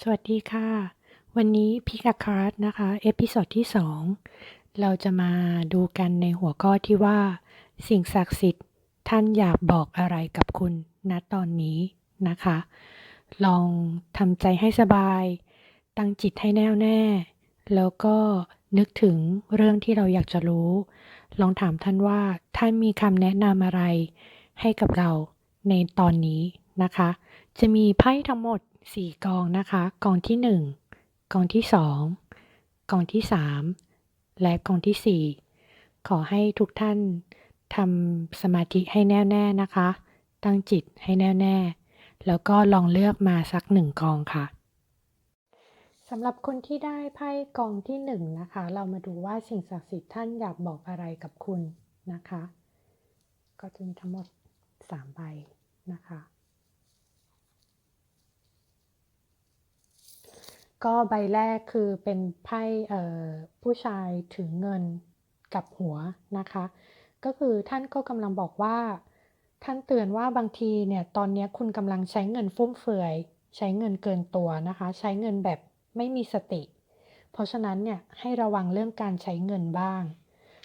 สวัสดีค่ะ วันนี้พิกาคาร์ดนะคะ เอพิโซดที่ 2 เราจะมาดูกันในหัวข้อที่ว่า สิ่งศักดิ์สิทธิ์ท่านอยากบอกอะไรกับคุณณตอนนี้นะคะ ลองทำใจให้สบาย ตั้งจิตให้แน่วแน่ แล้วก็นึกถึงเรื่องที่เราอยากจะรู้ ลองถามท่านว่าท่านมีคำแนะนำอะไรให้กับเราในตอนนี้นะคะ จะมีไพ่ทั้งหมด 4 กองนะคะ กองที่ 1 กองที่ 2 กองที่ 3 และกองที่ 4 ขอให้ทุกท่านทำสมาธิให้แน่วแน่นะคะ ตั้งจิตให้แน่วแน่ แล้วก็ลองเลือกมาสักหนึ่งกองค่ะสำหรับคนที่ได้ไพ่กองที่1นะคะ เรามาดูว่าสิ่งศักดิ์สิทธิ์ท่านอยากบอกอะไรกับคุณนะคะ ก็จะมีทั้งหมด3ใบนะคะ ก็ใบแรกคือเป็นไพ่เอ่อผู้ชายถือเงินกับหัวนะคะ ก็คือท่านก็กำลังบอกว่า ท่านเตือนว่าบางทีเนี่ยตอนนี้คุณกำลังใช้เงินฟุ่มเฟือย ใช้เงินเกินตัวนะคะ ใช้เงินแบบไม่มีสติ เพราะฉะนั้นเนี่ยให้ระวังเรื่องการใช้เงินบ้าง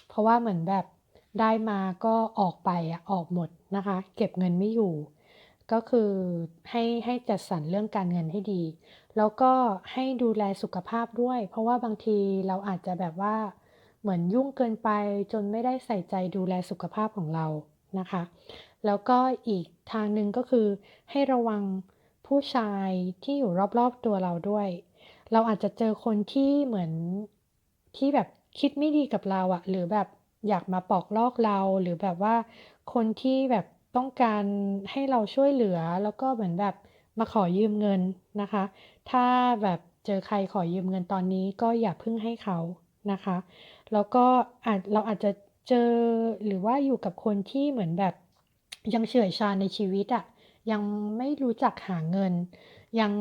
เพราะว่าเหมือนแบบได้มาก็ออกไปอะออกหมดนะคะ เก็บเงินไม่อยู่ ก็คือให้ให้จัดสรรเรื่องการเงินให้ดี แล้วก็ให้ดูแลสุขภาพด้วย เพราะว่าบางทีเราอาจจะแบบว่า เหมือนยุ่งเกินไปจนไม่ได้ใส่ใจดูแลสุขภาพของเรานะคะ แล้วก็อีกทางหนึ่งก็คือ ให้ระวังผู้ชายที่อยู่รอบๆตัวเราด้วย เราอาจจะเจอคนที่เหมือนที่แบบคิดไม่ดีกับเราอะหรือแบบอยากมาปอกลอกเราหรือแบบว่าคนที่แบบ ต้องการให้เราช่วยเหลือ แล้วก็เหมือนแบบมาขอยืมเงินนะคะ ถ้าแบบเจอใครขอยืมเงินตอนนี้ก็อย่าเพิ่งให้เขานะคะ แล้วก็อาจเราอาจจะเจอหรือว่าอยู่กับคนที่เหมือนแบบยังเฉื่อยชาในชีวิตอะยังไม่รู้จักหาเงิน ยัง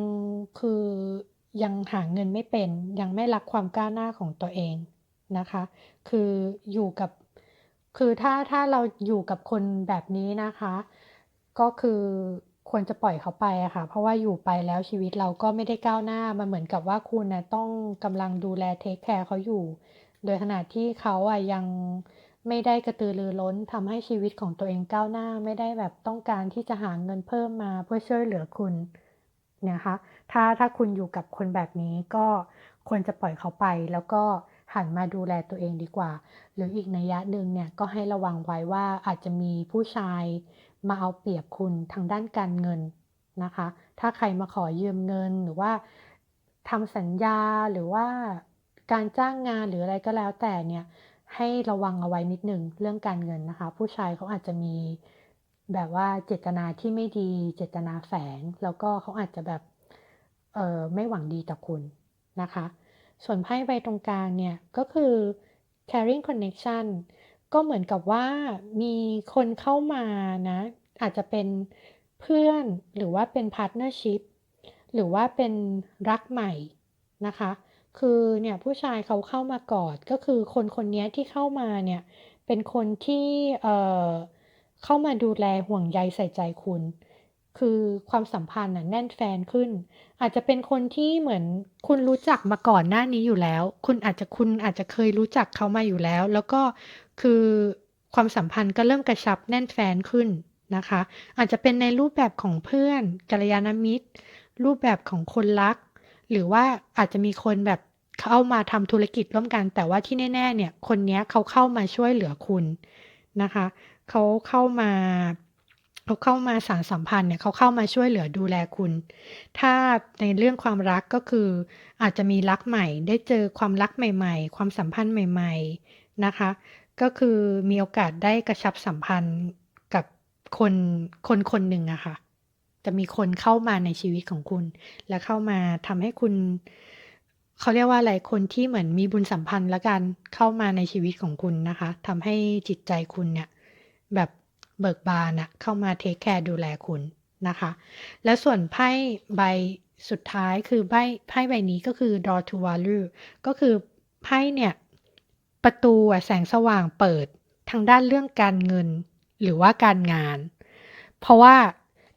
คือยังหาเงินไม่เป็น ยังไม่รักความก้าวหน้าของตัวเองนะคะ คืออยู่กับ คือถ้าถ้าเราอยู่กับคนแบบนี้นะคะ ก็คือควรจะปล่อยเขาไปอะค่ะ เพราะว่าอยู่ไปแล้วชีวิตเราก็ไม่ได้ก้าวหน้า มันเหมือนกับว่าคุณนะต้องกำลังดูแลเทคแคร์เขาอยู่ โดยขณะที่เขาอะยังไม่ได้กระตือรือร้นทำให้ชีวิตของตัวเองก้าวหน้า ไม่ได้แบบต้องการที่จะหาเงินเพิ่มมาเพื่อช่วยเหลือคุณนะคะ ถ้าถ้าคุณอยู่กับคนแบบนี้ก็ควรจะปล่อยเขาไปแล้วก็ หันมาดูแลตัวเองดีกว่า หรืออีกนัยยะหนึ่งเนี่ยก็ให้ระวังไว้ว่าอาจจะมีผู้ชายมาเอาเปรียบคุณทางด้านการเงินนะคะ ถ้าใครมาขอยืมเงินหรือว่าทำสัญญาหรือว่าการจ้างงานหรืออะไรก็แล้วแต่เนี่ยให้ระวังเอาไว้นิดหนึ่งเรื่องการเงินนะคะ ผู้ชายเขาอาจจะมีแบบว่าเจตนาที่ไม่ดีเจตนาแฝง แล้วก็เขาอาจจะแบบเออไม่หวังดีต่อคุณนะคะ ส่วนไพ่ใบตรงกลางเนี่ยก็คือ carrying connection ก็เหมือนกับว่ามีคนเข้ามานะ อาจจะเป็นเพื่อนหรือว่าเป็น partnership หรือว่าเป็นรักใหม่นะคะ คือเนี่ยผู้ชายเขาเข้ามากอดก็คือคนคนนี้ที่เข้ามาเนี่ยเป็นคนที่เอ่อเข้ามาดูแลห่วงใยใส่ใจคุณ คือความสัมพันธ์น่ะแน่นแฟนขึ้น อาจจะเป็นคนที่เหมือนคุณรู้จักมาก่อนหน้านี้อยู่แล้ว คุณอาจจะคุณอาจจะเคยรู้จักเขามาอยู่แล้ว แล้วก็คือความสัมพันธ์ก็เริ่มกระชับแน่นแฟนขึ้นนะคะ อาจจะเป็นในรูปแบบของเพื่อนกัลยาณมิตร รูปแบบของคนรัก หรือว่าอาจจะมีคนแบบเข้ามาทำธุรกิจร่วมกัน แต่ว่าที่แน่ ๆ เนี่ย คนนี้เขาเข้ามาช่วยเหลือคุณนะคะ เขาเข้ามา เขาเข้ามาสารสัมพันธ์เนี่ยเขาเข้ามาช่วยเหลือดูแลคุณ ถ้าในเรื่องความรักก็คือ อาจจะมีรักใหม่ ได้เจอความรักใหม่ ๆ ความสัมพันธ์ใหม่ ๆนะคะ ก็คือมีโอกาสได้กระชับสัมพันธ์กับคนคนคนหนึ่งอะค่ะ จะมีคนเข้ามาในชีวิตของคุณ และเข้ามาทำให้คุณ เขาเรียกว่าอะไรคนที่เหมือนมีบุญสัมพันธ์ละกันเข้ามาในชีวิตของคุณนะคะทำให้จิตใจคุณเนี่ยแบบ เบิกบานอะเข้ามาเทคแคร์ดูแลคุณนะคะ แล้วส่วนไพ่ใบสุดท้ายคือไพ่ไพ่ใบนี้ก็คือ draw to value ก็คือไพ่เนี่ย ประตูแสงสว่างเปิดทางด้านเรื่องการเงินหรือว่าการงาน เพราะว่า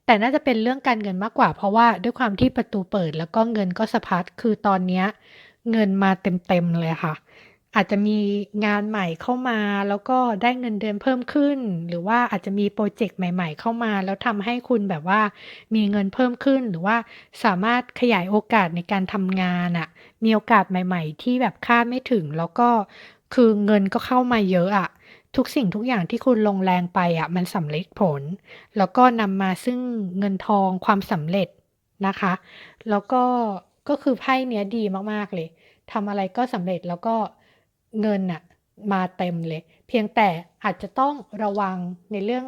แต่น่าจะเป็นเรื่องการเงินมากกว่า เพราะว่าด้วยความที่ประตูเปิดแล้วก็เงินก็สะพัดคือตอนนี้เงินมาเต็มๆเลยค่ะ อาจจะมีงานใหม่เข้ามา แล้วก็ได้เงินเดือนเพิ่มขึ้น หรือว่าอาจจะมีพรอเจกต์ใหม่ ๆ เข้ามา แล้วทำให้คุณแบบว่ามีเงินเพิ่มขึ้น หรือว่าสามารถขยายโอกาสในการทำงานอะมีโอกาสใหม่ ๆ ที่แบบคาดไม่ถึง แล้วก็คือเงินก็เข้ามาเยอะอะ ทุกสิ่งทุกอย่างที่คุณลงแรงไปอะมันสำเร็จผล แล้วก็นำมาซึ่งเงินทองความสำเร็จนะคะ แล้วก็ก็คือไพ่เนี้ยดีมากๆเลยทำอะไรก็สำเร็จแล้วก็ เงินน่ะมาเต็มเลย เพียงแต่อาจจะต้องระวังในเรื่อง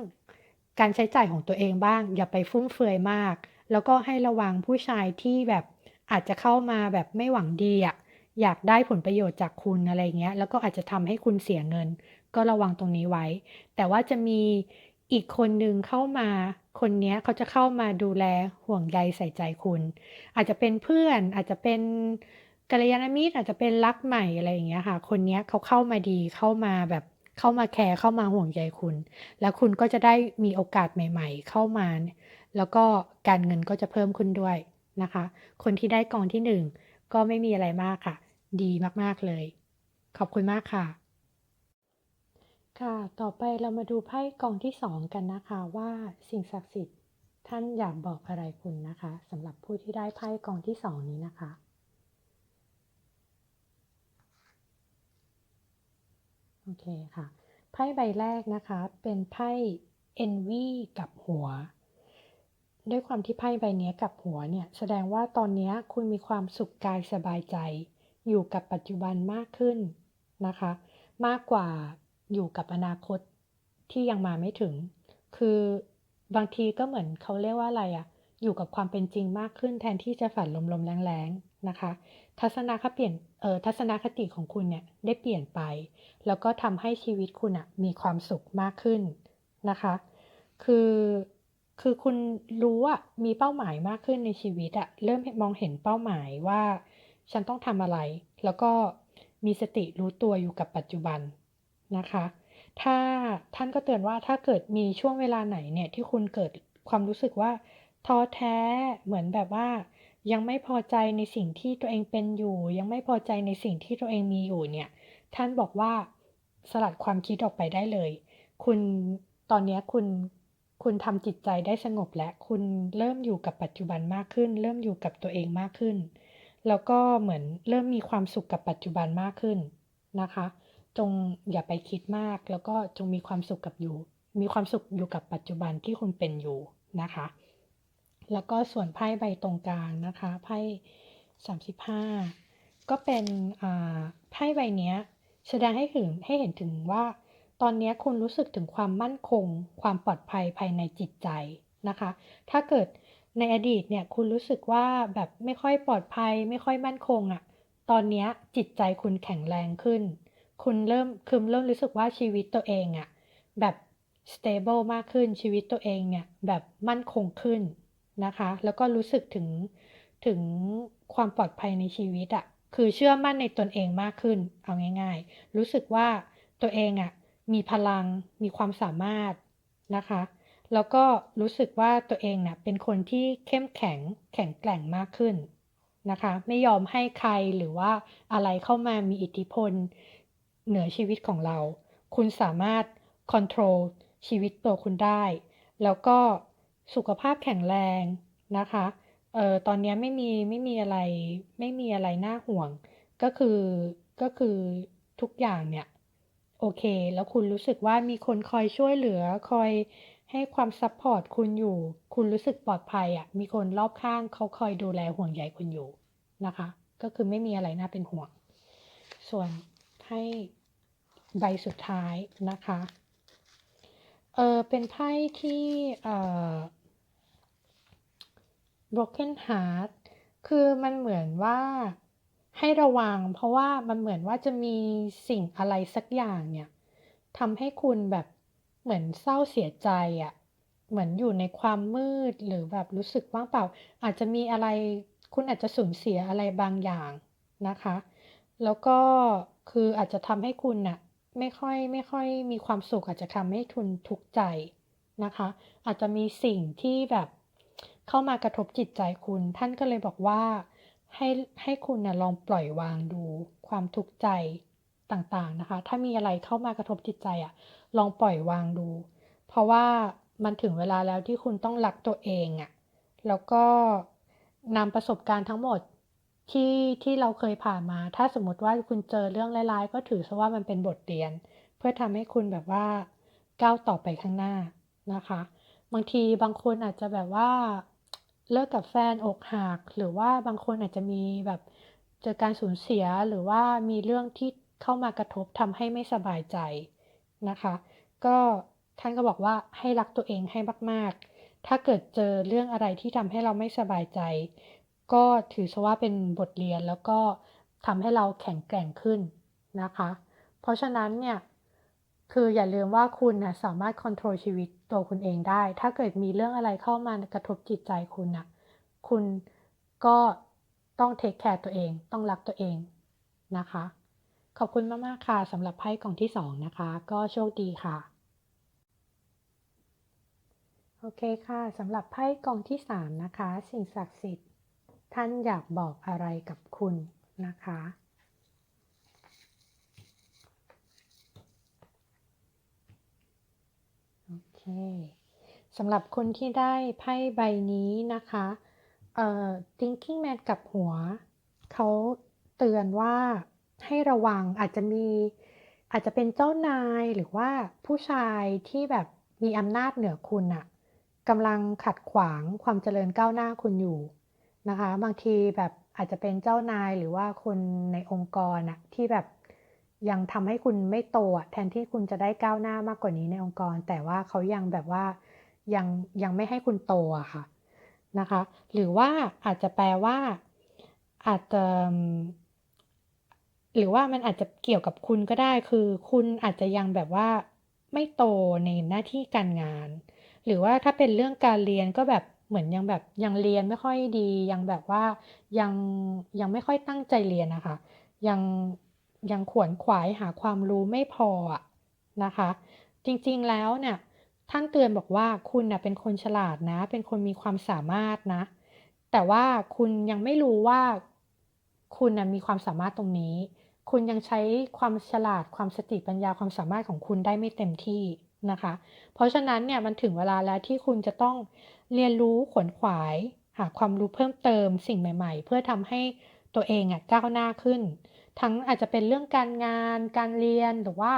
การใช้จ่ายของตัวเองบ้าง อย่าไปฟุ่มเฟือยมาก แล้วก็ให้ระวังผู้ชายที่แบบอาจจะเข้ามาแบบไม่หวังดีอะอยากได้ผลประโยชน์จากคุณอะไรเงี้ย แล้วก็อาจจะทำให้คุณเสียเงิน ก็ระวังตรงนี้ไว้ แต่ว่าจะมีอีกคนหนึ่งเข้ามา คนนี้เขาจะเข้ามาดูแลห่วงใยใส่ใจคุณ อาจจะเป็นเพื่อนอาจจะเป็น กัลยาณมิตรอาจจะเป็นรักใหม่อะไรอย่างเงี้ยค่ะ คนเนี้ยเขาเข้ามาดีเข้ามาแบบเข้ามาแคร์เข้ามาห่วงใยคุณ แล้วคุณก็จะได้มีโอกาสใหม่ ๆ เข้ามา แล้วก็การเงินก็จะเพิ่มขึ้นด้วยนะคะ คนที่ได้กองที่1ก็ไม่มีอะไรมากค่ะ ดีมากๆเลย ขอบคุณมากค่ะ ค่ะ ต่อไปเรามาดูไพ่กองที่2กันนะคะว่าสิ่งศักดิ์สิทธิ์ท่านอยากบอกอะไรคุณนะคะสำหรับผู้ที่ได้ไพ่กองที่2นี้นะคะ โอเคค่ะ ไพ่ใบแรกนะคะ เป็นไพ่ Envy กับหัว ด้วยความที่ไพ่ใบนี้กับหัวเนี่ย แสดงว่าตอนนี้คุณมีความสุขกายสบายใจ อยู่กับปัจจุบันมากขึ้นนะคะ มากกว่าอยู่กับอนาคตที่ยังมาไม่ถึง คือบางทีก็เหมือนเขาเรียกว่าอะไรอะอยู่กับความเป็นจริงมากขึ้นแทนที่จะฝันลมๆแรงๆนะคะ ทัศนคเปลี่ยนเอ่อทัศนคติของคุณเนี่ยได้เปลี่ยนไป แล้วก็ทำให้ชีวิตคุณน่ะมีความสุขมากขึ้นนะคะ คือคือคุณรู้อะมีเป้าหมายมากขึ้นในชีวิตอะเริ่มมองเห็นเป้าหมายว่า ฉันต้องทำอะไร แล้วก็มีสติรู้ตัวอยู่กับปัจจุบันนะคะ ถ้าท่านก็เตือนว่าถ้าเกิดมีช่วงเวลาไหนเนี่ยที่คุณเกิดความรู้สึกว่าท้อแท้เหมือนแบบว่า ยังไม่พอใจในสิ่งที่ตัวเองเป็นอยู่ ยังไม่พอใจในสิ่งที่ตัวเองมีอยู่เนี่ย ท่านบอกว่าสลัดความคิดออกไปได้เลย คุณตอนนี้คุณคุณทำจิตใจได้สงบแล้วคุณเริ่มอยู่กับปัจจุบันมากขึ้น เริ่มอยู่กับตัวเองมากขึ้น แล้วก็เหมือนเริ่มมีความสุขกับปัจจุบันมากขึ้นนะคะ จงอย่าไปคิดมาก แล้วก็จงมีความสุขกับอยู่ มีความสุขอยู่กับปัจจุบันที่คุณเป็นอยู่นะคะ แล้วก็ส่วนไพ่ใบตรงกลางนะคะไพ่35ก็เป็นอ่าไพ่ใบนี้แสดงให้ถึงให้เห็นถึงว่า ตอนนี้คุณรู้สึกถึงความมั่นคง ความปลอดภัยภายในจิตใจนะคะ ถ้าเกิดในอดีตเนี่ยคุณรู้สึกว่าแบบไม่ค่อยปลอดภัย ไม่ค่อยมั่นคงอะตอนนี้จิตใจคุณแข็งแรงขึ้น คุณเริ่มคือเริ่มรู้สึกว่าชีวิตตัวเองอะแบบสเตเบิลมากขึ้นชีวิตตัวเองเนี่ยแบบมั่นคงขึ้น นะคะ แล้วก็รู้สึกถึงถึงความปลอดภัยในชีวิตอะคือเชื่อมั่นในตนเองมากขึ้น เอาง่าย ๆ รู้สึกว่าตัวเองอะมีพลังมีความสามารถนะคะ แล้วก็รู้สึกว่าตัวเองน่ะเป็นคนที่เข้มแข็งแข็งแกร่งมากขึ้นนะคะ ไม่ยอมให้ใครหรือว่าอะไรเข้ามามีอิทธิพลเหนือชีวิตของเรา คุณสามารถคอนโทรลชีวิตตัวคุณได้ แล้วก็ สุขภาพแข็งแรงนะคะ เอ่อ ตอนเนี้ยไม่มี ไม่มีอะไร ไม่มีอะไรน่าห่วง ก็คือ ก็คือทุกอย่างเนี่ยโอเค แล้วคุณรู้สึกว่ามีคนคอยช่วยเหลือ คอยให้ความซัปพอร์ตคุณอยู่ คุณรู้สึกปลอดภัยอะ มีคนรอบข้างเขาคอยดูแลห่วงใยคุณอยู่นะคะ ก็คือไม่มีอะไรน่าเป็นห่วง ส่วนไพ่ใบสุดท้ายนะคะ เออเป็นไพ่ที่เอ่อ broken heart คือมันเหมือนว่าให้ระวัง เพราะว่ามันเหมือนว่าจะมีสิ่งอะไรสักอย่างเนี่ยทำให้คุณแบบเหมือนเศร้าเสียใจอะเหมือนอยู่ในความมืดหรือแบบรู้สึกว่างเปล่า อาจจะมีอะไรคุณอาจจะสูญเสียอะไรบางอย่างนะคะ แล้วก็คืออาจจะทำให้คุณน่ะ ไม่ค่อยไม่ค่อยมีความสุขอาจจะทำให้คุณทุกข์ใจนะคะ อาจจะมีสิ่งที่แบบเข้ามากระทบจิตใจคุณ ท่านก็เลยบอกว่าให้ให้คุณน่ะลองปล่อยวางดูความทุกข์ใจต่างๆนะคะ ถ้ามีอะไรเข้ามากระทบจิตใจอะลองปล่อยวางดู เพราะว่ามันถึงเวลาแล้วที่คุณต้องรักตัวเองอะแล้วก็นำประสบการณ์ทั้งหมด ที่ ที่เราเคยผ่านมา ถ้าสมมติว่าคุณเจอเรื่องร้าย ๆ ก็ถือซะว่ามันเป็นบทเรียน เพื่อทำให้คุณแบบว่าก้าวต่อไปข้างหน้านะคะ บางทีบางคนอาจจะแบบว่า เลิกกับแฟนอกหัก หรือว่าบางคนอาจจะมีแบบเจอการสูญเสีย หรือว่ามีเรื่องที่เข้ามากระทบทำให้ไม่สบายใจนะคะ ก็ท่านก็บอกว่าให้รักตัวเองให้มาก ๆ ถ้าเกิดเจอเรื่องอะไรที่ทำให้เราไม่สบายใจ ก็ถือซะว่าเป็นบทเรียนแล้วก็ทำให้เราแข็งแกร่งขึ้นนะคะ เพราะฉะนั้นเนี่ยคืออย่าลืมว่าคุณนะสามารถควบคุมชีวิตตัวคุณเองได้ ถ้าเกิดมีเรื่องอะไรเข้ามากระทบจิตใจคุณนะคุณก็ต้องเทคแคร์ตัวเอง ต้องรักตัวเองนะคะ ขอบคุณมาก ๆ ค่ะสำหรับไพ่กล่องที่ 2 นะคะ ก็โชคดีค่ะ โอเคค่ะสำหรับไพ่กล่องที่ 3 นะคะ สิ่งศักดิ์สิทธิ์ ท่านอยากบอกอะไรกับคุณนะคะ โอเคสำหรับคนที่ได้ไพ่ใบนี้นะคะเอ่อ thinking man กับหัว เขาเตือนว่าให้ระวังอาจจะมีอาจจะเป็นเจ้านายหรือว่าผู้ชายที่แบบมีอำนาจเหนือคุณอะกำลังขัดขวางความเจริญก้าวหน้าคุณอยู่ นะคะ บางทีแบบอาจจะเป็นเจ้านายหรือว่าคนในองค์กรอะที่แบบยังทำให้คุณไม่โตอะแทนที่คุณจะได้ก้าวหน้ามากกว่านี้ในองค์กร แต่ว่าเขายังแบบว่ายังยังไม่ให้คุณโตอะค่ะนะคะ หรือว่าอาจจะแปลว่า อาจจะหรือว่ามันอาจจะเกี่ยวกับคุณก็ได้คือ คุณอาจจะยังแบบว่าไม่โตในหน้าที่การงาน หรือว่าถ้าเป็นเรื่องการเรียนก็แบบ เหมือนยังแบบยังเรียนไม่ค่อยดี ยังแบบว่ายังยังไม่ค่อยตั้งใจเรียนนะคะ ยังยังขวนขวายหาความรู้ไม่พออะนะคะ จริงๆแล้วเนี่ยท่านเตือนบอกว่าคุณนะเป็นคนฉลาดนะ เป็นคนมีความสามารถนะ แต่ว่าคุณยังไม่รู้ว่าคุณนะมีความสามารถตรงนี้ คุณยังใช้ความฉลาดความสติปัญญาความสามารถของคุณได้ไม่เต็มที่ นะคะ เพราะฉะนั้นเนี่ยมันถึงเวลาแล้วที่คุณจะต้องเรียนรู้ขวนขวาย หาความรู้เพิ่มเติมสิ่งใหม่ ๆ เพื่อทำให้ตัวเองอะก้าวหน้าขึ้น ทั้งอาจจะเป็นเรื่องการงาน การเรียนหรือว่า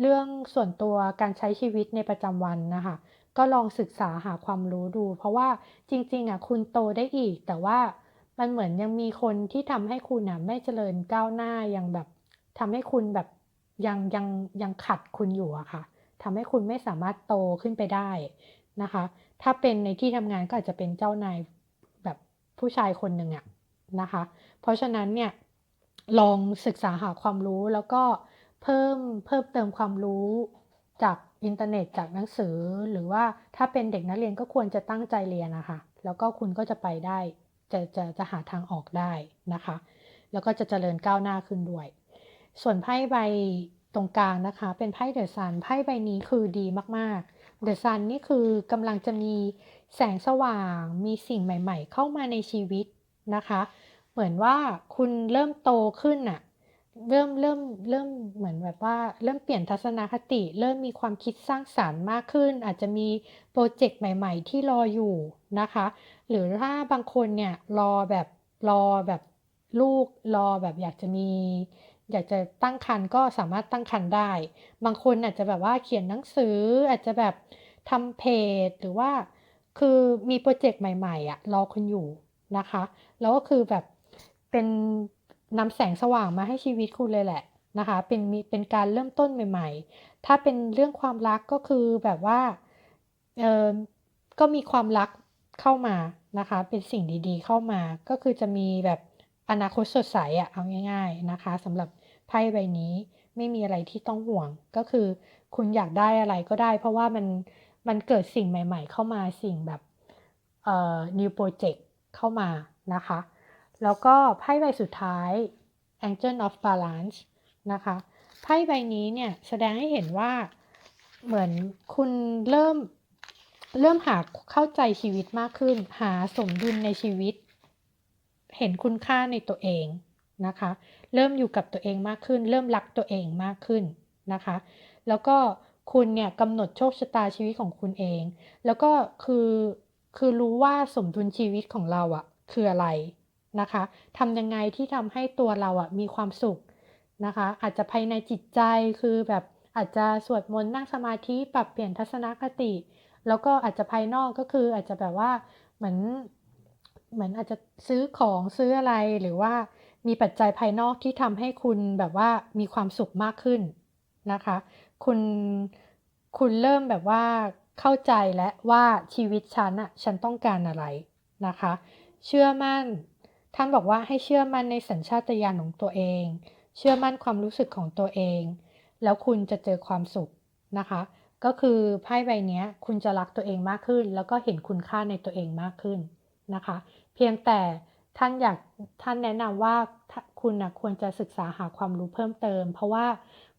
เรื่องส่วนตัวการใช้ชีวิตในประจำวันนะคะ ก็ลองศึกษาหาความรู้ดู เพราะว่าจริงๆอะคุณโตได้อีก แต่ว่ามันเหมือนยังมีคนที่ทำให้คุณอะไม่เจริญก้าวหน้ายังแบบทำให้คุณแบบยังยังยังขัดคุณอยู่อะค่ะ ทำให้คุณไม่สามารถโตขึ้นไปได้นะคะ ถ้าเป็นในที่ทำงานก็อาจจะเป็นเจ้านายแบบผู้ชายคนหนึ่งอะนะคะ เพราะฉะนั้นเนี่ยลองศึกษาหาความรู้แล้วก็เพิ่มเพิ่มเติมความรู้จากอินเทอร์เน็ตจากหนังสือ หรือว่าถ้าเป็นเด็กนักเรียนก็ควรจะตั้งใจเรียนนะคะ แล้วก็คุณก็จะไปได้จะจะจะหาทางออกได้นะคะ แล้วก็จะเจริญก้าวหน้าขึ้นด้วย ส่วนไพ่ใบ ตรงกลางนะคะ เป็นไพ่เดอะซันไพ่ใบนี้คือดีมากๆเดอะซันนี่คือกำลังจะมีแสงสว่าง มีสิ่งใหม่ ๆ เข้ามาในชีวิตนะคะ เหมือนว่าคุณเริ่มโตขึ้นอะเริ่มเริ่มเริ่มเหมือนแบบว่าเริ่มเปลี่ยนทัศนคติ เริ่มมีความคิดสร้างสารรค์มากขึ้น อาจจะมีโปรเจกต์ใหม่ ๆ ที่รออยู่นะคะ หรือถ้าบางคนเนี่ยรอแบบรอแบบลูกรอแบบอยากจะมี อยากจะตั้งครรภ์ก็สามารถตั้งครรภ์ได้ บางคนอาจจะแบบว่าเขียนหนังสือ อาจจะแบบทำเพจหรือว่าคือมีโปรเจกต์ใหม่ๆอะรอคุณอยู่นะคะ แล้วก็คือแบบเป็นนำแสงสว่างมาให้ชีวิตคุณเลยแหละนะคะ เป็นมีเป็นการเริ่มต้นใหม่ ๆ ถ้าเป็นเรื่องความรักก็คือแบบว่าเออก็มีความรักเข้ามานะคะ เป็นสิ่งดีๆ เข้ามาก็คือจะมีแบบ อนาคตสดใสอะเอาง่าย ๆนะคะสำหรับไพ่ใบนี้ไม่มีอะไรที่ต้องห่วงก็คือ คุณอยากได้อะไรก็ได้ เพราะว่ามันมันเกิดสิ่งใหม่ ๆ เข้ามาสิ่งแบบเอ่อ new project เข้ามานะคะ แล้วก็ไพ่ใบสุดท้าย Angel of Balance นะคะไพ่ใบนี้เนี่ยแสดงให้เห็นว่าเหมือนคุณเริ่มเริ่มหาเข้าใจชีวิตมากขึ้น หาสมดุลในชีวิต เห็นคุณค่าในตัวเองนะคะ เริ่มอยู่กับตัวเองมากขึ้น เริ่มรักตัวเองมากขึ้นนะคะ แล้วก็คุณเนี่ยกำหนดโชคชะตาชีวิตของคุณเอง แล้วก็คือคือรู้ว่าสมดุลชีวิตของเราอะ่ะคืออะไรนะคะทำยังไงที่ทำให้ตัวเราอะ่ะมีความสุขนะคะ อาจจะภายในจิตใจคือแบบอาจจะสวดมนต์นั่งสมาธิปรับเปลี่ยนทัศนคติ แล้วก็อาจจะภายนอกก็คืออาจจะแบบว่าเหมือน เหมือนอาจจะซื้อของซื้ออะไรหรือว่ามีปัจจัยภายนอกที่ทำให้คุณแบบว่ามีความสุขมากขึ้นนะคะ คุณคุณเริ่มแบบว่าเข้าใจและว่าชีวิตฉันอะฉันต้องการอะไรนะคะ เชื่อมั่น ท่านบอกว่าให้เชื่อมั่นในสัญชาตญาณของตัวเอง เชื่อมั่นความรู้สึกของตัวเอง แล้วคุณจะเจอความสุขนะคะ ก็คือไพ่ใบนี้คุณจะรักตัวเองมากขึ้น แล้วก็เห็นคุณค่าในตัวเองมากขึ้น นะคะ เพียงแต่ท่านอยากท่านแนะนำว่าคุณนะควรจะศึกษาหาความรู้เพิ่มเติม เพราะว่า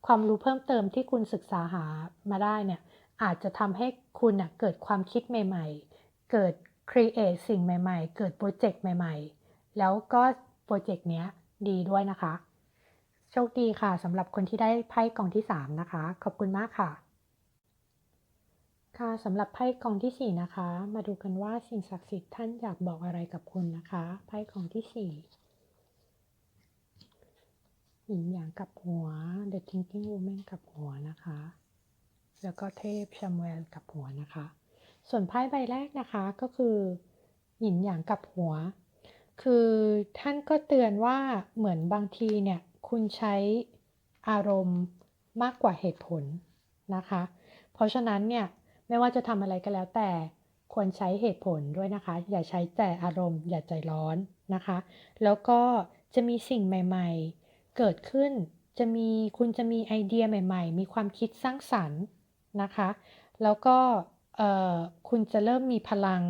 ความรู้เพิ่มเติมที่คุณศึกษาหามาได้เนี่ยอาจจะทำให้คุณนะเกิดความคิดใหม่ ๆ เกิด create สิ่งใหม่ ๆ เกิดโปรเจกต์ใหม่ ๆ แล้วก็โปรเจกต์เนี้ยดีด้วยนะคะ โชคดีค่ะสำหรับคนที่ได้ไพ่กองที่ 3 นะคะ ขอบคุณมากค่ะ ค่ะสำหรับไพ่กองที่ 4 นะคะ มาดูกันว่าสิ่งศักดิ์สิทธิ์ท่านอยากบอกอะไรกับคุณนะคะไพ่กองที่ 4 หญิงหยางกับหัว The Thinking Woman กับหัวนะคะ แล้วก็เทพชัมเวลกับหัวนะคะ ส่วนไพ่ใบแรกนะคะก็คือหยินหยางกับหัว คือท่านก็เตือนว่าเหมือนบางทีเนี่ยคุณใช้อารมณ์มากกว่าเหตุผลนะคะ เพราะฉะนั้นเนี่ย ไม่ว่าจะทำอะไรก็แล้วแต่ควรใช้เหตุผลด้วยนะคะ อย่าใช้แต่อารมณ์ อย่าใจร้อนนะคะ แล้วก็จะมีสิ่งใหม่ ๆ เกิดขึ้นจะมีคุณจะมีไอเดียใหม่ ๆ มีความคิดสร้างสรรค์นะคะ แล้วก็คุณจะเริ่มมีพลัง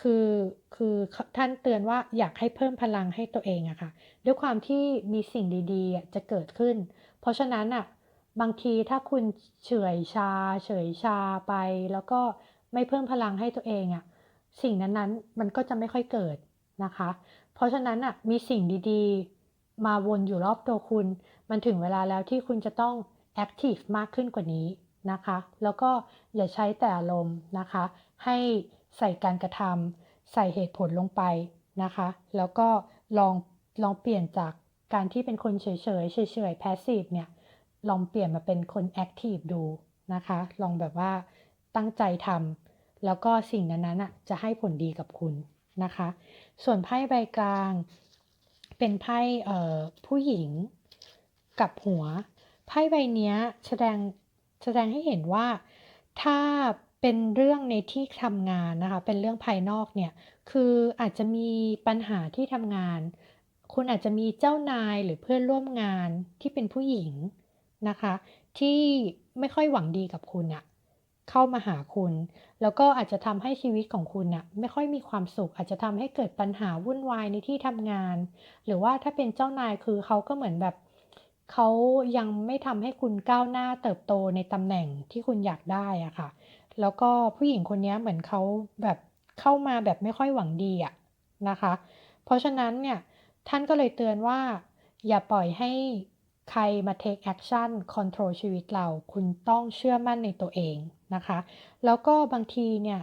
คือคือท่านเตือนว่าอยากให้เพิ่มพลังให้ตัวเองอะคะ่ะด้วยความที่มีสิ่งดีๆจะเกิดขึ้น เพราะฉะนั้นอะ บางทีถ้าคุณเฉยชา เฉยชาไป แล้วก็ไม่เพิ่มพลังให้ตัวเองอะสิ่งนั้นๆ มันก็จะไม่ค่อยเกิดนะคะ เพราะฉะนั้นอะมีสิ่งดีๆ มาวนอยู่รอบตัวคุณ มันถึงเวลาแล้วที่คุณจะต้องแอคทีฟมากขึ้นกว่านี้นะคะ แล้วก็อย่าใช้แต่อารมณ์นะคะ ให้ใส่การกระทำใส่เหตุผลลงไปนะคะ แล้วก็ลองลองเปลี่ยนจากการที่เป็นคนเฉยเฉยเฉยเฉยแพสซีฟเนี่ย ลองเปลี่ยนมาเป็นคนแอคทีฟดูนะคะ ลองแบบว่าตั้งใจทำแล้วก็สิ่งนั้นๆจะให้ผลดีกับคุณนะคะ ส่วนไพ่ใบกลาง เป็นไพ่ผู้หญิงกับหัว ไพ่ใบนี้แสดงแสดงให้เห็นว่าถ้าเป็นเรื่องในที่ทำงานนะคะ เป็นเรื่องภายนอกเนี่ย คืออาจจะมีปัญหาที่ทำงาน คุณอาจจะมีเจ้านายหรือเพื่อนร่วมงานที่เป็นผู้หญิง นะคะ ที่ไม่ค่อยหวังดีกับคุณอะเข้ามาหาคุณ แล้วก็อาจจะทำให้ชีวิตของคุณอะไม่ค่อยมีความสุข อาจจะทำให้เกิดปัญหาวุ่นวายในที่ทำงาน หรือว่าถ้าเป็นเจ้านายคือเขาก็เหมือนแบบเขายังไม่ทำให้คุณก้าวหน้าเติบโตในตำแหน่งที่คุณอยากได้อะค่ะ แล้วก็ผู้หญิงคนนี้เหมือนเขาแบบเข้ามาแบบไม่ค่อยหวังดีอะนะคะ เพราะฉะนั้นเนี่ยท่านก็เลยเตือนว่า อย่าปล่อยให้ ใครมา take action control ชีวิตเรา คุณต้องเชื่อมั่นในตัวเองนะคะ แล้วก็บางทีเนี่ย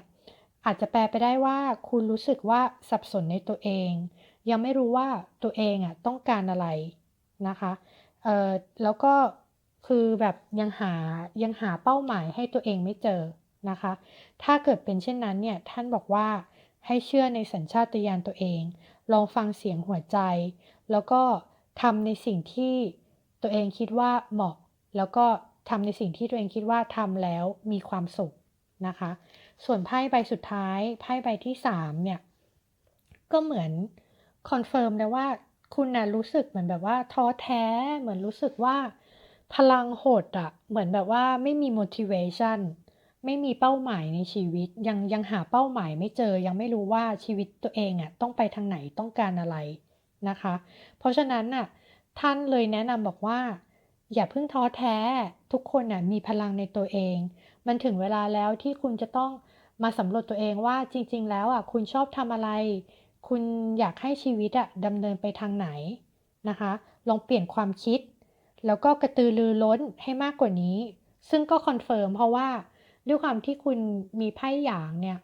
อาจจะแปลไปได้ว่าคุณรู้สึกว่าสับสนในตัวเอง ยังไม่รู้ว่าตัวเองอะต้องการอะไรนะคะเอ่อแล้วก็คือแบบยังหายังหาเป้าหมายให้ตัวเองไม่เจอนะคะ ถ้าเกิดเป็นเช่นนั้นเนี่ยท่านบอกว่าให้เชื่อในสัญชาตญาณตัวเอง ลองฟังเสียงหัวใจ แล้วก็ทำในสิ่งที่ ตัวเองคิดว่าเหมาะ แล้วก็ทำในสิ่งที่ตัวเองคิดว่าทำแล้วมีความสุขนะคะ ส่วนไพ่ใบสุดท้ายไพ่ใบที่3เนี่ยก็เหมือนคอนเฟิร์มนะว่าคุณนะรู้สึกเหมือนแบบว่าท้อแท้เหมือนรู้สึกว่าพลังหดอะเหมือนแบบว่าไม่มี motivation ไม่มีเป้าหมายในชีวิต ยังยังหาเป้าหมายไม่เจอยังไม่รู้ว่าชีวิตตัวเองอะต้องไปทางไหนต้องการอะไรนะคะ เพราะฉะนั้นน่ะ ท่านเลยแนะนำบอกว่า อย่าเพิ่งท้อแท้ ทุกคนน่ะมีพลังในตัวเอง มันถึงเวลาแล้วที่คุณจะต้องมาสำรวจตัวเองว่าจริง ๆ แล้วอะคุณชอบทำอะไร คุณอยากให้ชีวิตอะดำเนินไปทางไหนนะคะ ลองเปลี่ยนความคิด แล้วก็กระตือรือร้นให้มากกว่านี้ ซึ่งก็คอนเฟิร์มเพราะว่าด้วยความที่คุณมีไพ่หยางเนี่ย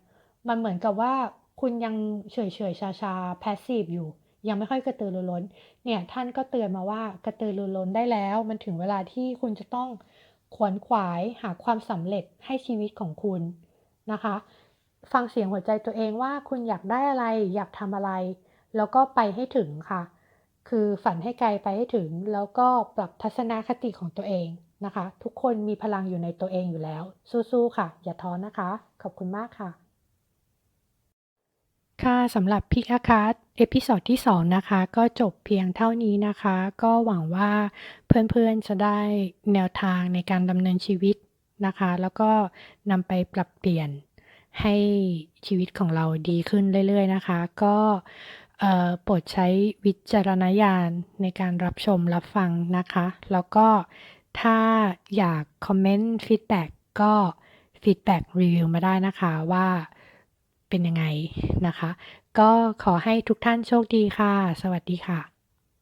มันเหมือนกับว่าคุณยังเฉยเฉยชาชาๆ passive อยู่ ยังไม่ค่อยกระตือรือร้น เนี่ยท่านก็เตือนมาว่ากระตือรือร้นได้แล้ว มันถึงเวลาที่คุณจะต้องขวนขวายหาความสำเร็จให้ชีวิตของคุณนะคะ ฟังเสียงหัวใจตัวเองว่าคุณอยากได้อะไรอยากทำอะไร แล้วก็ไปให้ถึงค่ะ คือฝันให้ไกลไปให้ถึง แล้วก็ปรับทัศนคติของตัวเองนะคะ ทุกคนมีพลังอยู่ในตัวเองอยู่แล้ว สู้ๆค่ะ อย่าท้อนะคะ ขอบคุณมากค่ะ ค่ะสำหรับพิกอาคาร์เอพิโซดที่ 2 นะคะ ก็จบเพียงเท่านี้นะคะ ก็หวังว่าเพื่อนๆจะได้แนวทางในการดำเนินชีวิตนะคะ แล้วก็นำไปปรับเปลี่ยนให้ชีวิตของเราดีขึ้นเรื่อยๆนะคะ ก็โปรดใช้วิจารณญาณในการรับชมรับฟังนะคะ แล้วก็ถ้าอยากคอมเมนต์ฟีดแบ็กก็ฟีดแบ็กรีวิวมาได้นะคะว่า เป็นยังไงนะคะ ก็ขอให้ทุกท่านโชคดีค่ะ สวัสดีค่ะ